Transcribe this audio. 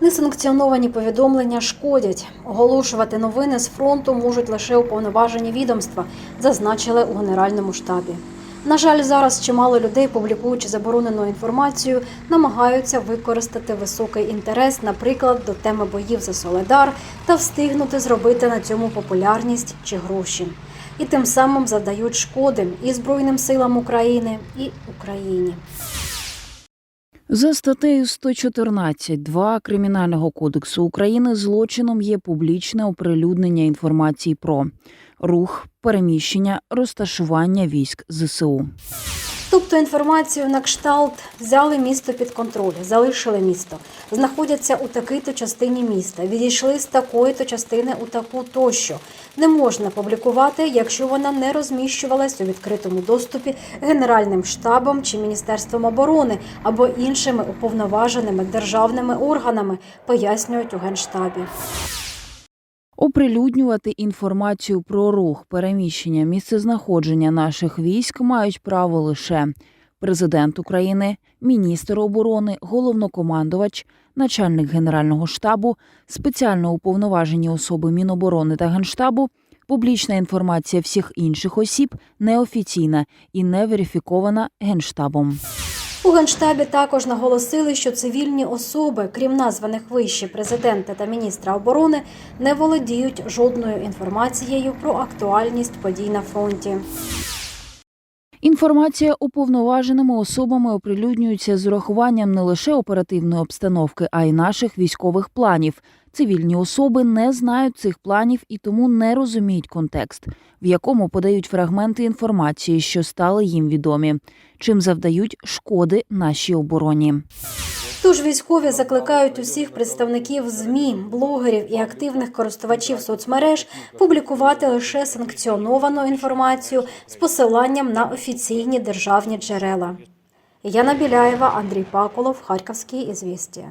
Несанкціоновані повідомлення шкодять. Оголошувати новини з фронту можуть лише уповноважені відомства, зазначили у Генеральному штабі. На жаль, зараз чимало людей, публікуючи заборонену інформацію, намагаються використати високий інтерес, наприклад, до теми боїв за Соледар та встигнути зробити на цьому популярність чи гроші. І тим самим завдають шкоди і Збройним силам України, і Україні. За статтею 114.2 Кримінального кодексу України злочином є публічне оприлюднення інформації про рух, переміщення, розташування військ ЗСУ. Тобто інформацію на кшталт взяли місто під контроль, залишили місто, знаходяться у такій-то частині міста, відійшли з такої-то частини у таку тощо. Не можна публікувати, якщо вона не розміщувалась у відкритому доступі Генеральним штабом чи Міністерством оборони або іншими уповноваженими державними органами, пояснюють у генштабі. Оприлюднювати інформацію про рух, переміщення, місцезнаходження наших військ мають право лише президент України, міністр оборони, головнокомандувач, начальник генерального штабу, спеціально уповноважені особи Міноборони та Генштабу. Публічна інформація всіх інших осіб неофіційна і не верифікована генштабом. У генштабі також наголосили, що цивільні особи, крім названих вище президента та міністра оборони, не володіють жодною інформацією про актуальність подій на фронті. Інформація уповноваженими особами оприлюднюється з урахуванням не лише оперативної обстановки, а й наших військових планів. Цивільні особи не знають цих планів і тому не розуміють контекст, в якому подають фрагменти інформації, що стали їм відомі, чим завдають шкоди нашій обороні. Тож військові закликають усіх представників ЗМІ, блогерів і активних користувачів соцмереж публікувати лише санкціоновану інформацію з посиланням на офіційні державні джерела. Яна Біляєва, Андрій Паколов, Харківські ізвістія.